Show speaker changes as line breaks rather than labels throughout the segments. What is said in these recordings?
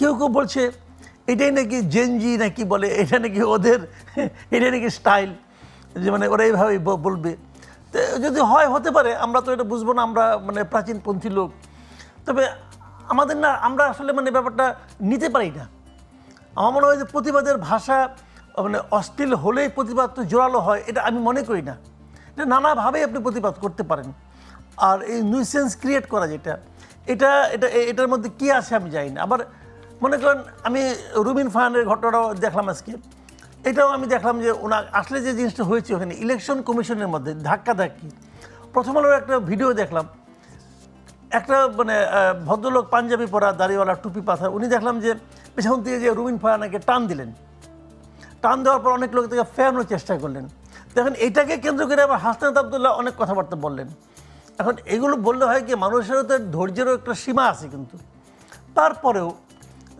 কেউ কেউ বলছে, এটাই নাকি জেনজি নাকি বলে, এটা নাকি ওদের এটাই নাকি স্টাইল যে মানে ওরা এইভাবেই বলবে। তো যদি হয়, হতে পারে, আমরা তো এটা বুঝব না, আমরা মানে প্রাচীনপন্থী লোক। তবে আমাদের না, আমরা আসলে মানে ব্যাপারটা নিতে পারি না। আমার মনে হয় যে প্রতিবাদের ভাষা মানে অশ্লীল হলেই প্রতিবাদ তো জোরালো হয়, এটা আমি মনে করি না। এটা নানাভাবে আপনি প্রতিবাদ করতে পারেন। আর এই নিউসেন্স ক্রিয়েট করা যেটা, এটা এটা, এটার মধ্যে কী আছে আমি জানি না। আবার মনে করেন আমি রুবিন ফাহানের ঘটনাটাও দেখলাম আজকে। এটাও আমি দেখলাম যে ওনার আসলে যে জিনিসটা হয়েছে ওখানে ইলেকশন কমিশনের মধ্যে ধাক্কা ধাক্কি প্রথম আলোর একটা ভিডিও দেখলাম। একটা মানে ভদ্রলোক পাঞ্জাবি পরা দাড়িওয়ালা টুপি পাথা উনি দেখলাম যে পেছন থেকে যে রুবিন ফায়ানাকে টান দিলেন। টান দেওয়ার পর অনেক লোক থেকে ফেরানোর চেষ্টা করলেন। দেখেন, এটাকে কেন্দ্র করে আবার হাসনাত আবদুল্লাহ অনেক কথাবার্তা বললেন। এখন এগুলো বললে হয় কি, মানুষেরও তো ধৈর্যেরও একটা সীমা আছে কিন্তু। তারপরেও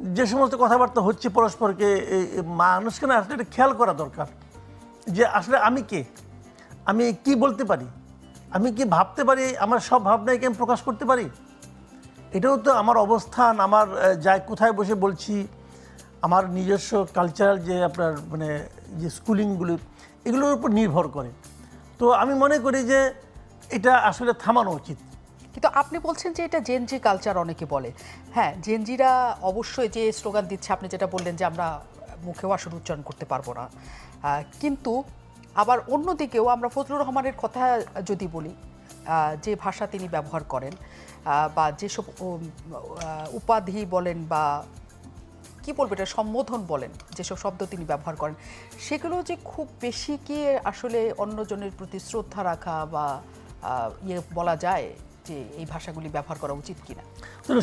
যে সমস্ত কথাবার্তা হচ্ছে পরস্পরকে মানুষকে না, আসলে এটা খেয়াল করা দরকার। যে আসলে আমি কে? আমি কি বলতে পারি? আমি কি ভাবতে পারি? আমার সব ভাবনাকে আমি প্রকাশ করতে পারি? এটাও তো আমার অবস্থান, আমার যায় কোথায় বসে বলছি, আমার নিজস্ব কালচারাল যে আপনার মানে যে স্কুলিংগুলি এগুলোর উপর নির্ভর করে। তো আমি মনে করি যে এটা আসলে থামানো উচিত।
কিন্তু আপনি বলছেন যে এটা জেনজি কালচার অনেকে বলে। হ্যাঁ জেনজিরা অবশ্যই যে স্লোগান দিচ্ছে, আপনি যেটা বললেন যে আমরা মুখেও আসলে উচ্চারণ করতে পারব না। কিন্তু আবার অন্যদিকেও আমরা ফজলুর রহমানের কথা যদি বলি যে ভাষা তিনি ব্যবহার করেন বা যেসব উপাধি বলেন বা কি বলব এটা, সম্বোধন বলেন, যেসব শব্দ তিনি ব্যবহার করেন, সেগুলো যে খুব বেশি কি আসলে অন্যজনের প্রতি শ্রদ্ধা রাখা বা ইয়ে বলা যায় যে এই ভাষাগুলি ব্যবহার করা উচিত কিনা।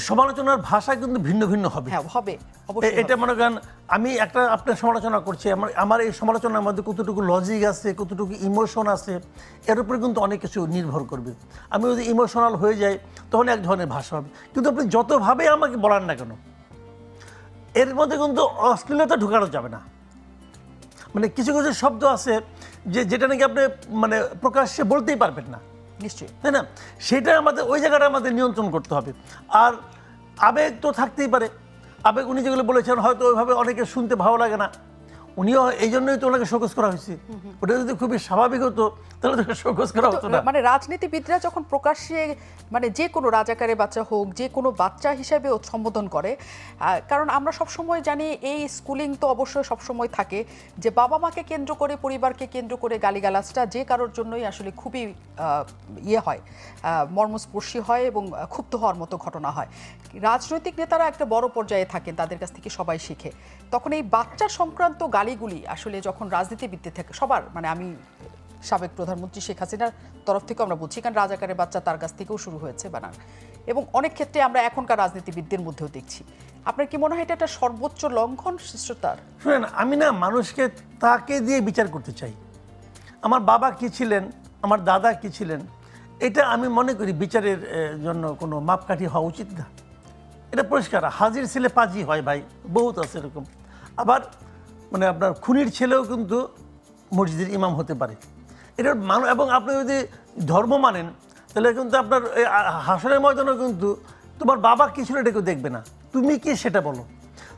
সমালোচনার ভাষা কিন্তু ভিন্ন ভিন্ন হবে।
হ্যাঁ হবে অবশ্যই
এটা মনে করেন আমি একটা আপনার সমালোচনা করছি আমার আমার এই সমালোচনার মধ্যে কতটুকু লজিক আছে কতটুকু ইমোশন আছে এর উপরে কিন্তু অনেক কিছু নির্ভর করবে। আমি যদি ইমোশনাল হয়ে যাই তখন এক ধরনের ভাষা হবে। কিন্তু আপনি যতভাবে আমাকে বলান না কেন এর মধ্যে কিন্তু অশ্লীলতা ঢুকানো যাবে না। মানে কিছু কিছু শব্দ আছে যে যেটা নাকি আপনি মানে প্রকাশ্যে বলতেই পারবেন না।
নিশ্চয়ই।
তাই না, সেটা আমাদের, ওই জায়গাটা আমাদের নিয়ন্ত্রণ করতে হবে। আর আবেগ তো থাকতেই পারে। আবেগ উনি যেগুলো বলেছেন, হয়তো ওইভাবে অনেকে শুনতে ভালো লাগে না। উনিও এই জন্যই তো ওনাকে শোকজ করা হয়েছে। ওটা যদি খুবই স্বাভাবিক হতো তাহলে তো শোকজ করা হতো না।
মানে রাজনীতিবিদরা যখন প্রকাশ্যে মানে যে কোনো রাজাকারের বাচ্চা হোক যে কোনো বাচ্চা হিসেবে সম্বোধন করে কারণ আমরা সবসময় জানি এই স্কুলিং তো অবশ্যই সবসময় থাকে যে বাবা মাকে কেন্দ্র করে পরিবারকে কেন্দ্র করে গালিগালাজটা যে কারোর জন্যই আসলে খুবই ইয়ে হয় মর্মস্পর্শী হয় এবং ক্ষুব্ধ হওয়ার মতো ঘটনা হয়। রাজনৈতিক নেতারা একটা বড় পর্যায়ে থাকেন তাদের কাছ থেকে সবাই শিখে। তখন এই বাচ্চা সংক্রান্ত গালিগুলি আসলে যখন রাজনীতিবিদদের থেকে, সবার মানে আমি সাবেক প্রধানমন্ত্রী শেখ হাসিনার তরফ থেকেও আমরা বুঝছি কারণ রাজাকারের বাচ্চা তার কাছ থেকেও শুরু হয়েছে বানান। এবং অনেক ক্ষেত্রে আমরা এখনকার রাজনীতিবিদদের মধ্যেও দেখছি। আপনার কি মনে হয় এটা একটা সর্বোচ্চ লঙ্ঘন শিষ্টতার
শুনেন, আমি না মানুষকে তাকে দিয়ে বিচার করতে চাই। আমার বাবা কি ছিলেন, আমার দাদা কি ছিলেন, এটা আমি মনে করি বিচারের জন্য কোনো মাপকাঠি হওয়া উচিত না। এটা পরিষ্কার, হাজির ছেলে পাজি হয় ভাই, বহুত আছে এরকম। আবার মানে আপনার খুনির ছেলেও কিন্তু মসজিদের ইমাম হতে পারে। এটা মানুষ এবং আপনি যদি ধর্ম মানেন, তাহলে কিন্তু আপনার হাসরের ময়দানও কিন্তু তোমার বাবা কি ছিল এটা কেউ দেখবে না। তুমি কি সেটা বলো।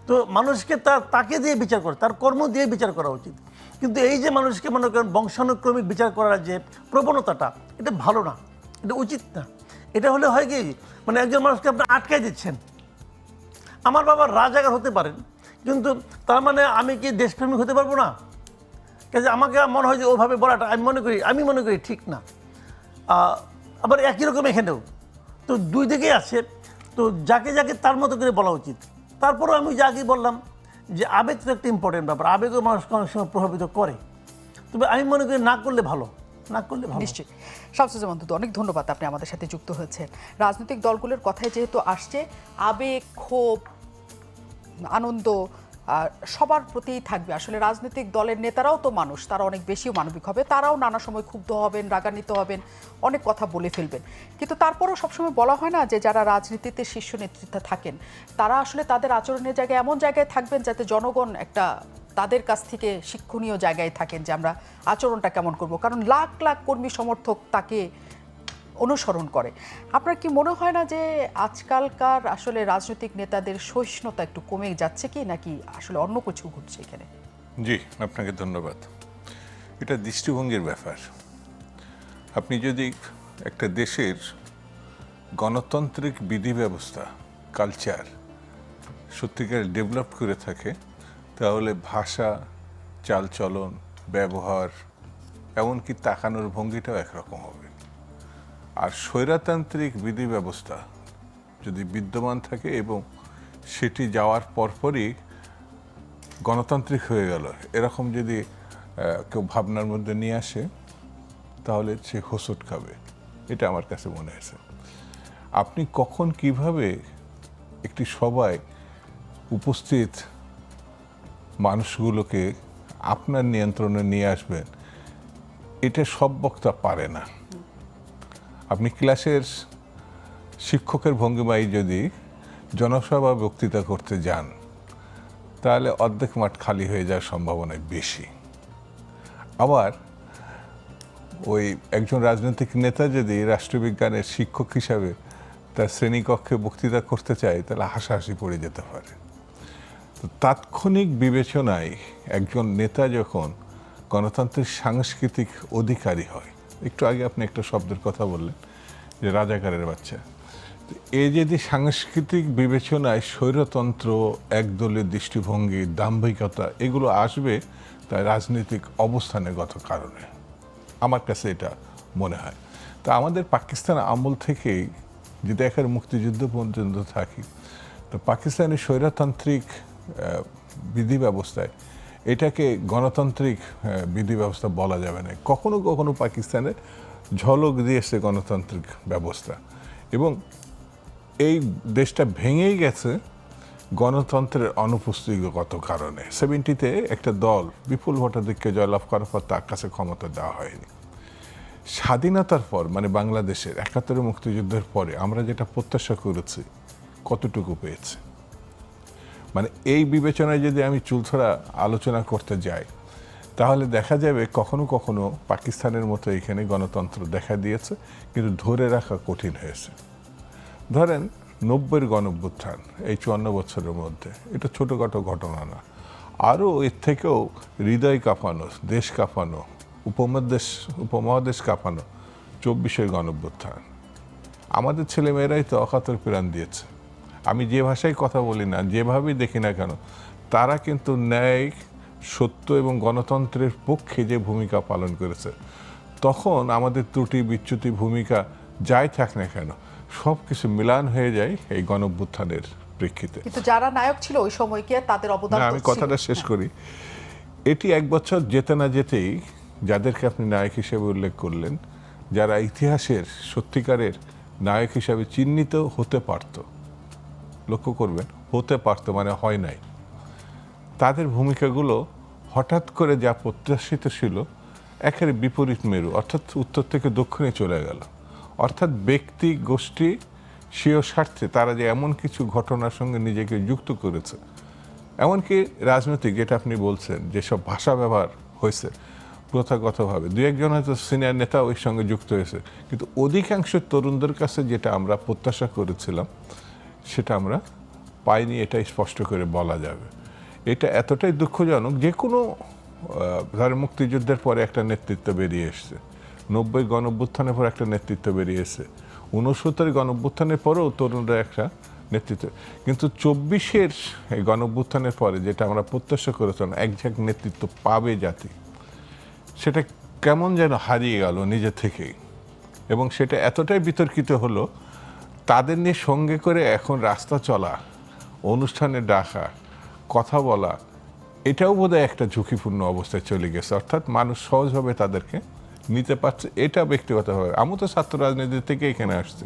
তো মানুষকে তার তাকে দিয়ে বিচার করে, তার কর্ম দিয়ে বিচার করা উচিত। কিন্তু এই যে মানুষকে মনে করেন বংশানুক্রমিক বিচার করার যে প্রবণতাটা, এটা ভালো না। এটা উচিত না। এটা হলে হয় কি মানে একজন মানুষকে আপনি আটকাই দিচ্ছেন। আমার বাবা রাজাকার হতে পারেন কিন্তু তার মানে আমি কি দেশপ্রেমিক হতে পারব না? কাজে আমাকে মনে হয় যে ওভাবে বলাটা আমি মনে করি, আমি মনে করি ঠিক না। আবার একই রকম এখানেও। তো দুই দিকেই আছে। তো যাকে যাকে তার মতো করে বলা উচিত। তারপরেও আমি যাকে বললাম, যে আবেগ তো একটা ইম্পর্টেন্ট ব্যাপার। আবেগও মানুষকে অনেক সময় প্রভাবিত করে। তবে আমি মনে করি না করলে ভালো। না করলে ভালো।
নিশ্চয়ই। শামসুজ্জামান দুদু অনেক ধন্যবাদ আপনি আমাদের সাথে যুক্ত হয়েছেন। রাজনৈতিক দলগুলোর কথায় যেহেতু আসছে, আবেগ, ক্ষোভ আনন্দ সবার প্রতিই থাকবে। আসলে রাজনৈতিক দলের নেতারাও তো মানুষ, তারা অনেক বেশি মানবিক হবে। তারাও নানা সময় ক্ষুব্ধ হবেন, রাগান্বিত হবেন, অনেক কথা বলে ফেলবেন। কিন্তু তারপরেও সবসময় বলা হয় না যে, যারা রাজনীতিতে শীর্ষ নেতৃত্বে থাকেন, তারা আসলে তাদের আচরণের জায়গায় এমন জায়গায় থাকবেন যাতে জনগণ একটা তাদের কাছ থেকে শিক্ষণীয় জায়গায় থাকেন যে, আমরা আচরণটা কেমন করব। কারণ লাখ লাখ কর্মী সমর্থক তাকে অনুসরণ করে। আপনার কি মনে হয় না যে আজকালকার আসলে রাজনৈতিক নেতাদের সহিষ্ণুতা একটু কমে যাচ্ছে কি, নাকি আসলে অন্য কিছু ঘটছে এখানে?
জি, আপনাকে ধন্যবাদ। এটা দৃষ্টিভঙ্গির ব্যাপার। আপনি যদি একটা দেশের গণতান্ত্রিক বিধি ব্যবস্থা কালচার সত্যিকার ডেভেলপ করে থাকে, তাহলে ভাষা, চালচলন, ব্যবহার, এমনকি তাকানোর ভঙ্গিটাও একরকম হবে। আর স্বৈরাতান্ত্রিক বিধি ব্যবস্থা যদি বিদ্যমান থাকে এবং সেটি যাওয়ার পরপরই গণতান্ত্রিক হয়ে গেল, এরকম যদি কেউ ভাবনার মধ্যে নিয়ে আসে, তাহলে সে হোসট খাবে। এটা আমার কাছে মনে হয়েছে আপনি কখন কীভাবে একটি সভায় উপস্থিত মানুষগুলোকে আপনার নিয়ন্ত্রণে নিয়ে আসবেন, এটা সব বক্তা পারে না। আপনি ক্লাসের শিক্ষকের ভঙ্গিমায় যদি জনসভা বক্তৃতা করতে যান, তাহলে অর্ধেক মাঠ খালি হয়ে যাওয়ার সম্ভাবনা বেশি। আবার ওই একজন রাজনৈতিক নেতা যদি রাষ্ট্রবিজ্ঞানের শিক্ষক হিসাবে তার শ্রেণীকক্ষে বক্তৃতা করতে চায়, তাহলে হাসাহাসি পড়ে যেতে পারে। তো তাৎক্ষণিক বিবেচনায় একজন নেতা যখন গণতান্ত্রিক সাংস্কৃতিক অধিকারী হয় একটু আগে আপনি একটা শব্দের কথা বললেন, যে রাজাকারের বাচ্চা। এ যদি সাংস্কৃতিক বিবেচনায় স্বৈরতন্ত্র, একদলীয় দৃষ্টিভঙ্গি, দাম্ভিকতা, এগুলো আসবে তাই রাজনৈতিক অবস্থানগত কারণে। আমার কাছে এটা মনে হয়। তা আমাদের পাকিস্তান আমল থেকেই যদি দেখার মুক্তিযুদ্ধ পর্যন্ত থাকি, তো পাকিস্তানের স্বৈরতান্ত্রিক বিধি ব্যবস্থায় এটাকে গণতান্ত্রিক বিধি ব্যবস্থা বলা যাবে না। কখনো কখনো পাকিস্তানে ঝলক দিয়েছে গণতান্ত্রিক ব্যবস্থা। এবং এই দেশটা ভেঙেই গেছে গণতন্ত্রের অনুপস্থিতিগত কারণে। সেভেন্টিতে একটা দল, বিপুল ভোটাধিক্য জয়লাভ করার পর তার কাছে ক্ষমতা দেওয়া হয়নি। স্বাধীনতার পর মানে বাংলাদেশের একাত্তরের মুক্তিযুদ্ধের পরে আমরা যেটা প্রত্যাশা করেছি, কতটুকু পেয়েছি? মানে এই বিবেচনায় যদি আমি চুলছড়া আলোচনা করতে যাই, তাহলে দেখা যাবে কখনো কখনো পাকিস্তানের মতো এখানে গণতন্ত্র দেখা দিয়েছে, কিন্তু ধরে রাখা কঠিন হয়েছে। ধরেন নব্বইয়ের গণভ্যুত্থান, এই চুয়ান্ন বছরের মধ্যে, এটা ছোটোখাটো ঘটনা না। আরও এর থেকেও হৃদয় কাঁপানো, দেশ কাঁপানো, উপমহাদেশ উপমহাদেশ কাঁপানো, চব্বিশের গণভ্যুত্থান। আমাদের ছেলেমেয়েরাই তো অকাতর প্রাণ দিয়েছে। আমি যে ভাষায় কথা বলি না যেভাবেই দেখি না কেন তারা কিন্তু ন্যায় সত্য এবং গণতন্ত্রের পক্ষে যে ভূমিকা পালন করেছে তখন আমাদের ত্রুটি বিচ্যুতি ভূমিকা যাই থাক না কেন সব কিছু মিলান হয়ে যায় এই গণভ্যুত্থানের প্রেক্ষিতে।
কিন্তু যারা নায়ক ছিল ওই সময় কি তাদের অবদান
আমি কথাটা শেষ করি। এটি এক বছর যেতে না যেতেই যাদেরকে আপনি নায়ক হিসেবে উল্লেখ করলেন যারা ইতিহাসের সত্যিকারের নায়ক হিসাবে চিহ্নিত হতে পারত লক্ষ্য করবেন, হতে পারত মানে হয় নাই। তাদের ভূমিকাগুলো হঠাৎ করে যা প্রত্যাশিত ছিল একেবারে বিপরীত মেরু, অর্থাৎ উত্তর থেকে দক্ষিণে চলে গেল। অর্থাৎ ব্যক্তি, গোষ্ঠী, স্বীয় স্বার্থে তারা যে এমন কিছু ঘটনার সঙ্গে নিজেকে যুক্ত করেছে, এমনকি রাজনৈতিক যেটা আপনি বলছেন, যেসব ভাষা ব্যবহার হয়েছে, প্রথাগতভাবে। দু একজন হয়তো সিনিয়র নেতা ওই সঙ্গে যুক্ত হয়েছে, কিন্তু অধিকাংশ তরুণদের কাছে যেটা আমরা প্রত্যাশা করেছিলাম সেটা আমরা পাইনি, এটাই স্পষ্ট করে বলা যাবে। এটা এতটাই দুঃখজনক, যে কোনো ধরেন মুক্তিযুদ্ধের পরে একটা নেতৃত্ব বেরিয়ে এসছে, নব্বই গণভ্যুত্থানের পর একটা নেতৃত্ব বেরিয়ে এসছে ঊনসত্তরের গণভ্যুত্থানের পরেও তরুণরা একটা নেতৃত্ব, কিন্তু চব্বিশের এই গণভ্যুত্থানের পরে যেটা আমরা প্রত্যাশা করেছিলাম, একঝাক নেতৃত্ব পাবে জাতি, সেটা কেমন যেন হারিয়ে গেল নিজে থেকেই, এবং সেটা এতটাই বিতর্কিত হলো তাদের নিয়ে সঙ্গে করে এখন রাস্তা চলা, অনুষ্ঠানে ডাকা, কথা বলা, এটাও বোধহয় একটা ঝুঁকিপূর্ণ অবস্থায় চলে গেছে। অর্থাৎ মানুষ সহজভাবে তাদেরকে নিতে পারছে, এটা ব্যক্তিগতভাবে। আমি তো ছাত্র রাজনীতি থেকে এখানে আসছি।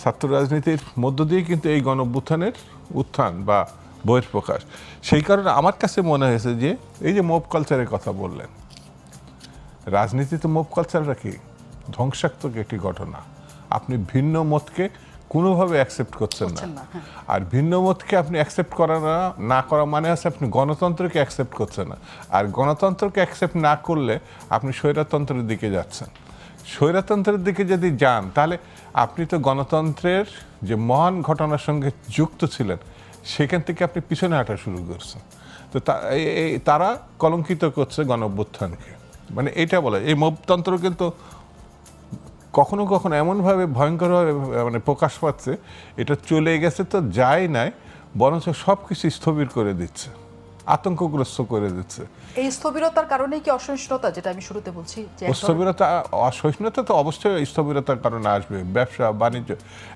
ছাত্র রাজনীতির মধ্য দিয়ে কিন্তু এই গণভ্যুত্থানের উত্থান বা বইয়ের প্রকাশ সেই কারণে আমার কাছে মনে হয়েছে যে, এই যে মোব কালচারের কথা বললেন, রাজনীতিতে মোব কালচারটা কি ধ্বংসাত্মক একটি ঘটনা? আপনি ভিন্ন মতকে কোনোভাবে অ্যাকসেপ্ট করছেন না।
হ্যাঁ।
আর ভিন্ন মতকে আপনি অ্যাকসেপ্ট করা না না করা মানে হচ্ছে আপনি গণতন্ত্রকে অ্যাকসেপ্ট করছেন না। আর গণতন্ত্রকে অ্যাকসেপ্ট না করলে আপনি স্বৈরতন্ত্রের দিকে যাচ্ছেন। স্বৈরতন্ত্রের দিকে যদি যান তাহলে আপনি তো গণতন্ত্রের যে মহান ঘটনার সঙ্গে যুক্ত ছিলেন সেখান থেকে আপনি পিছনে হাঁটা শুরু করছেন। তো তা- এই- এই তারা কলঙ্কিত করছে গণ মানে এটা বলে এই মবতন্ত্র কিন্তু কখনো কখনো এমনভাবে ভয়ঙ্করভাবে মানে প্রকাশ পাচ্ছে এটা চলে গেছে তো যায় নাই বরঞ্চ সব কিছু স্থবির করে দিচ্ছে আতঙ্কগ্রস্ত করে দিচ্ছে।
এই স্থবিরতার কারণেই কি অসহিষ্ণুতা যেটা আমি শুরুতে বলছি
স্থবিরতা অসহিষ্ণুতা তো অবশ্যই স্থবিরতার কারণে আসবে ব্যবসা বাণিজ্য।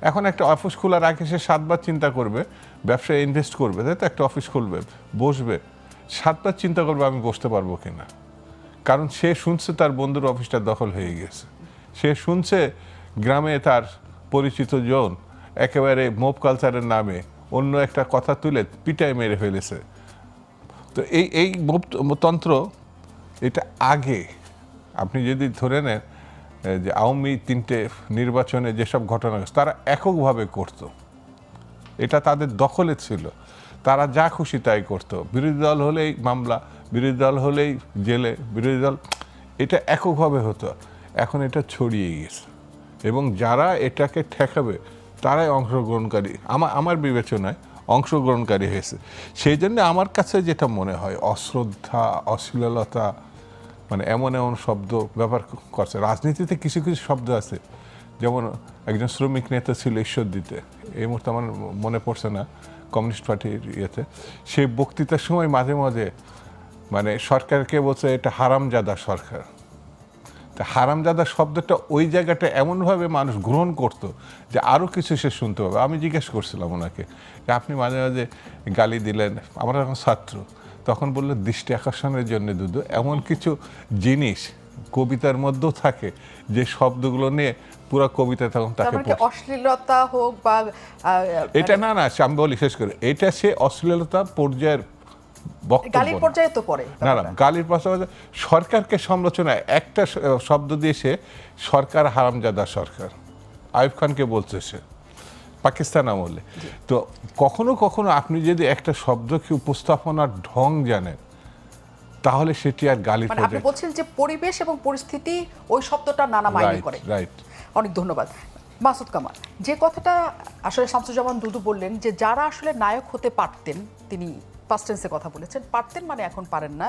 এখন একটা অফিস খোলার আগে সে সাতবার চিন্তা করবে ব্যবসায় ইনভেস্ট করবে তাই তো একটা অফিস খুলবে বসবে। সাতবার চিন্তা করবে আমি বসতে পারব কিনা। কারণ সে শুনছে তার বন্ধুর অফিসটা দখল হয়ে গেছে। সে শুনছে গ্রামে তার পরিচিত জন, একেবারে মোব কালচারের নামে অন্য একটা কথা তুলে পিটায় মেরে ফেলেছে। তো এই এই তন্ত্র, এটা আগে, আপনি যদি ধরে নেন যে আওয়ামী তিনটে নির্বাচনে যেসব ঘটনা তারা এককভাবে করত। এটা তাদের দখলে ছিল। তারা যা খুশি তাই করত। বিরোধী দল হলেই মামলা, বিরোধী দল হলেই জেলে, বিরোধী দল, এটা এককভাবে হতো। এখন এটা ছড়িয়ে গেছে। এবং যারা এটাকে ঠেকাবে, তারাই অংশগ্রহণকারী। আমার আমার বিবেচনায় অংশগ্রহণকারী হয়েছে। সেই জন্য আমার কাছে যেটা মনে হয়, অশ্রদ্ধা, অশ্লীলতা মানে এমন এমন শব্দ ব্যবহার করছে। রাজনীতিতে কিছু কিছু শব্দ আছে। যেমন একজন শ্রমিক নেতা ছিল ঈশ্বর দিতে। এই মুহূর্তে আমার মনে পড়ছে না, কমিউনিস্ট পার্টির ইয়েতে। সেই বক্তৃতার সময় মাঝে মাঝে মানে সরকারকে বলছে, এটা হারামজাদা সরকার। হারামজাদা শব্দটা ওই জায়গাটা এমনভাবে মানুষ গ্রহণ করতো যে আরও কিছু সে শুনতে পাবে। আমি জিজ্ঞেস করছিলাম ওনাকে যে আপনি মাঝে মাঝে গালি দিলেন আমরা এখন ছাত্র তখন বলল দৃষ্টি আকর্ষণের জন্য দুধ। এমন কিছু জিনিস কবিতার মধ্যেও থাকে যে শব্দগুলো নিয়ে পুরো কবিতা তখন তাকে
মানে অশ্লীলতা হোক বা
এটা না না সে আমি বলি শেষ করে এটা সে অশ্লীলতা পর্যায়ের
গালির পর্যায়ে তো পড়ে
না না গালির পাশাপাশি সরকারকে সমালোচনায় একটা শব্দ দিয়ে সে সরকার হারামজাদা সরকার। আইব খানকে বলছে সে পাকিস্তান আমলে। তো কখনো কখনো আপনি যদি একটা শব্দকে উপস্থাপনার ঢং জানেন তাহলে সেটি আর গালির
মানে আপনি বলছেন যে পরিবেশ এবং পরিস্থিতি ওই শব্দটা নানা মাইনে করে।
রাইট
অনেক ধন্যবাদ। মাসুদ কামাল যে কথাটা আসলে শামসুজ্জামান দুদু বললেন যে যারা আসলে নায়ক হতে পারতেন তিনি পাস্ট টেন্সে কথা বলেছেন। পারতেন মানে এখন পারেন না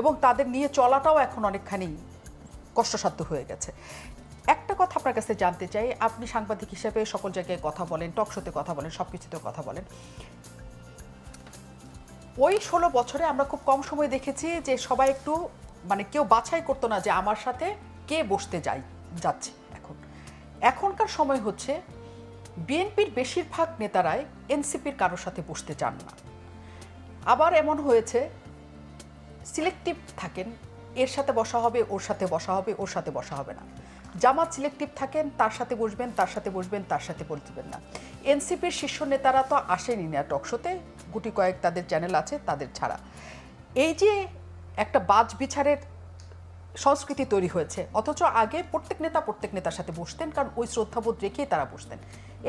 এবং তাদের নিয়ে চলাটাও এখন অনেকখানি কষ্টসাধ্য হয়ে গেছে। একটা কথা আপনার কাছে জানতে চাই, আপনি সাংবাদিক হিসেবে সকল জায়গায় কথা বলেন টক শোতে কথা বলেন সব কিছুতে কথা বলেন। ওই ষোলো বছরে আমরা খুব কম সময় দেখেছি যে সবাই একটু মানে কেউ বাছাই করতো না যে আমার সাথে কে বসতে যাই, যাচ্ছে এখন। এখনকার সময় হচ্ছে, বিএনপির বেশিরভাগ নেতারাই এনসিপির কারোর সাথে বসতে চান না। আবার এমন হয়েছে সিলেক্টিভ থাকেন, এর সাথে বসা হবে, ওর সাথে বসা হবে, ওর সাথে বসা হবে না। জামাত সিলেক্টিভ থাকেন, তার সাথে বসবেন, তার সাথে বসবেন, তার সাথে বসবেন না। এনসিপির শীর্ষ নেতারা তো আসেনি না টকশোতে গুটি কয়েক তাদের চ্যানেল আছে, তাদের ছাড়া। এই যে একটা বাজ বিচারের সংস্কৃতি তৈরি হয়েছে। অথচ আগে প্রত্যেক নেতা প্রত্যেক নেতার সাথে বসতেন, কারণ ওই শ্রদ্ধাবোধ রেখেই তারা বসতেন।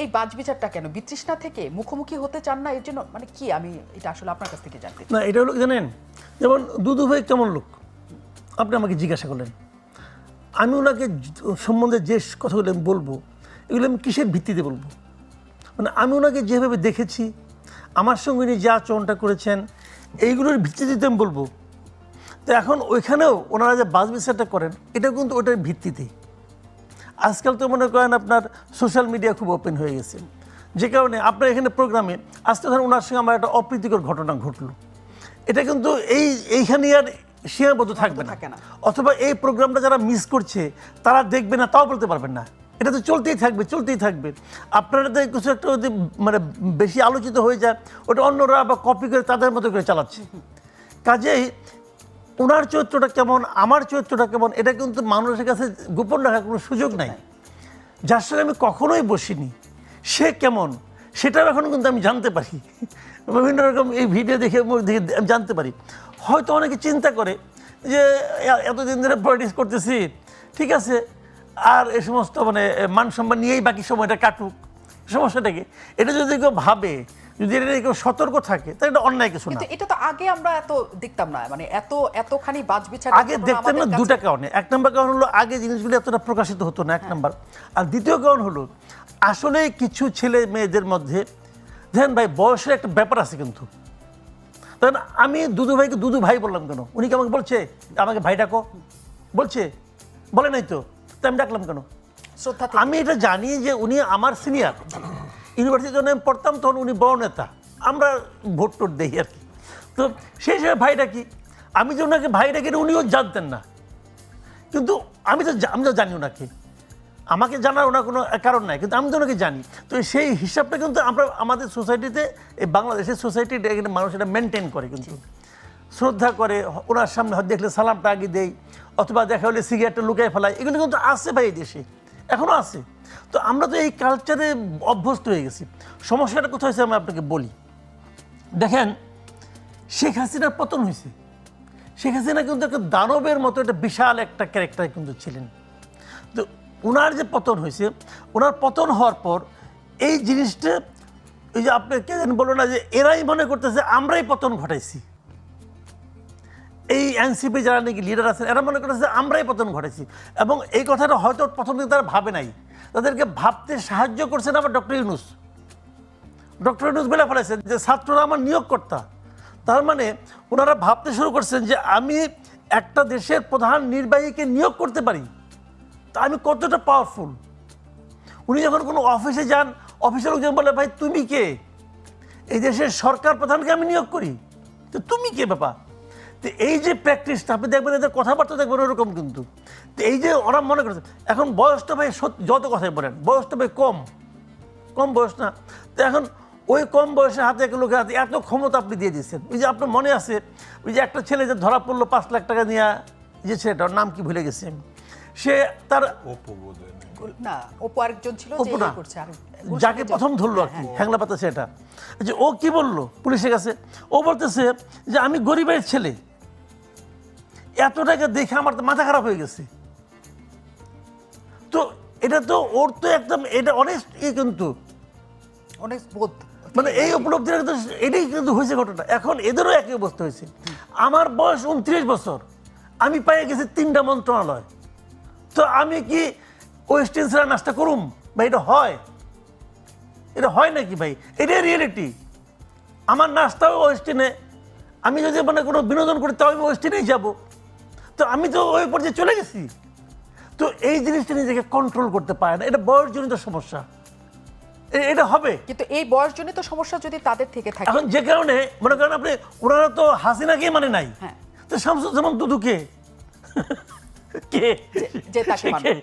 এই বাজ বিচারটা কেন? বিতৃষ্ণা থেকে মুখোমুখি হতে চান না? এর জন্য মানে কি? আমি এটা আসলে আপনার কাছ থেকে জানতে।
না, এটা হলো জানেন? যেমন দুদু ভাই কেমন লোক? আপনি আমাকে জিজ্ঞাসা করলেন। আমি ওনাকে সম্বন্ধে যে কথাগুলো আমি বলব, এগুলো আমি কিসের ভিত্তিতে বলব? মানে আমি ওনাকে যেভাবে দেখেছি, আমার সঙ্গে উনি যে আচরণটা করেছেন, এইগুলোর ভিত্তিতে আমি বলব তো এখন ওইখানেও ওনারা যে বাস বিচারটা করেন এটা কিন্তু ওটার ভিত্তিতেই আজকাল তো মনে করেন আপনার সোশ্যাল মিডিয়া খুব ওপেন হয়ে গেছে। যে কারণে আপনার এখানে প্রোগ্রামে আজকে ধরেন ওনার সঙ্গে আমার একটা অপ্রীতিকর ঘটনা ঘটলো। এটা কিন্তু এই এইখানে আর সীমাবদ্ধ থাকবে না।
থাকে না।
অথবা এই প্রোগ্রামটা যারা মিস করছে তারা দেখবে না তাও বলতে পারবেন না। এটা তো চলতেই থাকবে চলতেই থাকবে। আপনারা তো কিছু একটা যদি মানে বেশি আলোচিত হয়ে যায় ওটা অন্যরা বা কপি করে তাদের মতো করে চালাচ্ছে। কাজেই ওনার চরিত্রটা কেমন, আমার চরিত্রটা কেমন, এটা কিন্তু মানুষের কাছে গোপন রাখার কোনো সুযোগ নাই। যার সঙ্গে আমি কখনোই বসিনি, সে কেমন, সেটাও এখন কিন্তু আমি জানতে পারি। বিভিন্ন রকম এই ভিডিও দেখে দেখে আমি জানতে পারি। হয়তো অনেকে চিন্তা করে যে এতদিন ধরে পলিটিক্স করতেছি, ঠিক আছে, আর এ সমস্ত মানে মান সম্মান নিয়েই বাকি সময়টা কাটুক। সমস্যাটাকে এটা যদি কেউ ভাবে যদি এটা কেউ সতর্ক থাকে তাহলে এটা অন্যায় কিছু না।
এটা তো আগে আমরা এত দেখতাম না মানে এত এতখানি বাজবিচার
আগে দেখতাম না দুটা কারণে। এক নম্বর কারণ হলো আগে জিনিসগুলো এতটা প্রকাশিত হতো না এক নম্বর। আর দ্বিতীয় কারণ হলো আসলে কিছু ছেলে মেয়েদের মধ্যে দেখেন ভাই বয়সের একটা ব্যাপার আছে কিন্তু। তখন আমি দুদু ভাইকে দুদু ভাই বললাম কেন? উনি কি আমাকে বলছে আমাকে ভাই ডাকো? বলছে বলে নাই তো? তো আমি ডাকলাম কেন? আমি এটা জানি যে উনি আমার সিনিয়র ইউনিভার্সিটি যখন আমি পড়তাম, তখন উনি বড় নেতা। আমরা ভোট টোট দেই আর কি। তো সেই হিসেবে ভাইটা কি? আমি যে ওনাকে ভাই ডাকি এটা উনিও জানতেন না। কিন্তু আমি তো আমি তো জানি ওনাকে। আমাকে জানার ওনার কোনো কারণ নাই, কিন্তু আমি তো ওনাকে জানি। তো সেই হিসাবটা কিন্তু আমরা আমাদের সোসাইটিতে, এই বাংলাদেশের সোসাইটিতে এখানে মানুষ এটা মেনটেন করে কিন্তু। শ্রদ্ধা করে, ওনার সামনে দেখলে সালামটা আগে দেয় অথবা দেখা হলে সিগারেটটা লুকায় ফেলায়, এগুলো কিন্তু আছে ভাই দেশে। এখনও আছে। তো আমরা তো এই কালচারে অভ্যস্ত হয়ে গেছি। সমস্যাটা কোথায় হয়েছে আমি আপনাকে বলি। দেখেন, শেখ হাসিনার পতন হয়েছে। শেখ হাসিনা কিন্তু একটা দানবের মতো একটা বিশাল একটা ক্যারেক্টার কিন্তু ছিলেন। তো ওনার যে পতন হয়েছে ওনার পতন হওয়ার পর এই জিনিসটা, এই যে আপনি কে বলল না যে এরাই মনে করতেছে, আমরাই পতন ঘটাইছি। এই এনসিপি যারা নাকি লিডার আছেন, এরা মনে করতেছে আমরাই পতন ঘটেছি। এবং এই কথাটা হয়তো প্রথম দিন তারা ভাবে নাই। তাদেরকে ভাবতে সাহায্য করছেন আবার ডক্টর ইউনুস। ডক্টর ইউনুস বলে ফেলেছেন যে, ছাত্ররা আমার নিয়োগকর্তা তার মানে ওনারা ভাবতে শুরু করছেন যে, আমি একটা দেশের প্রধান নির্বাহীকে নিয়োগ করতে পারি। তা আমি কতটা পাওয়ারফুল উনি যখন কোনো অফিসে যান অফিসের লোকজন বলে, ভাই, তুমি কে? এই দেশের সরকার প্রধানকে আমি নিয়োগ করি? তো তুমি কে, বাবা? তো এই যে প্র্যাকটিসটা আপনি দেখবেন এদের কথাবার্তা দেখবেন ওরকম কিন্তু। তো এই যে ওরা মনে করছে এখন বয়সটা ভাই সত্যি যত কথাই বলেন বয়সটা ভাই কম। কম বয়স না। তো এখন ওই কম বয়সে হাতে এক লোকের হাতে এত ক্ষমতা আপনি দিয়ে দিচ্ছেন। ওই যে আপনার মনে আছে ওই যে একটা ছেলে যে ধরা পড়ল পাঁচ লাখ টাকা নিয়ে যে ছেলেটার নাম কি ভুলে গেছি আমি। সে তার
না অপু আরেকজন ছিল
যাকে প্রথম ধরলো আর কি হ্যাংলা পাতা সেটা যে ও কি বলল? পুলিশের কাছে। ও বলতেছে যে আমি গরিবের ছেলে। এত টাকা দেখে আমার তো মাথা খারাপ হয়ে গেছে। তো এটা তো ওর তো একদম এটা অনেক ই কিন্তু।
অনেক বোধ।
মানে এই উপলব্ধিটা কিন্তু এটাই কিন্তু হয়েছে ঘটনা এখন এদেরও একই অবস্থা হয়েছে। আমার বয়স উনত্রিশ বছর। আমি পেয়ে গেছি তিনটা মন্ত্রণালয়। তো আমি কি ওয়েস্টার্ন ছাড়া নাস্তা করুম? বা এটা হয়। এটা হয় নাকি ভাই? এটাই রিয়েলিটি আমার নাস্তাও ওয়েস্টার্নে আমি যদি মানে কোনো বিনোদন করি তাও আমি ওয়েস্টার্নেই যাব। তো আমি তো ওই পর্যায়ে চলে গেছি। তো এই জিনিসটা নিজেকে কন্ট্রোল করতে পারে না। এটা বয়সজনিত সমস্যা। এটা হবে।
কিন্তু এই বয়সজনিত সমস্যা যদি তাদের থেকে থাকে
এখন যে কারণে মনে করেন আপনি ওনারা তো হাসিনাকে মানে নাই।
হ্যাঁ।
তো শামসুজ্জামান দুদুকে। কে
যে তাকে মানে।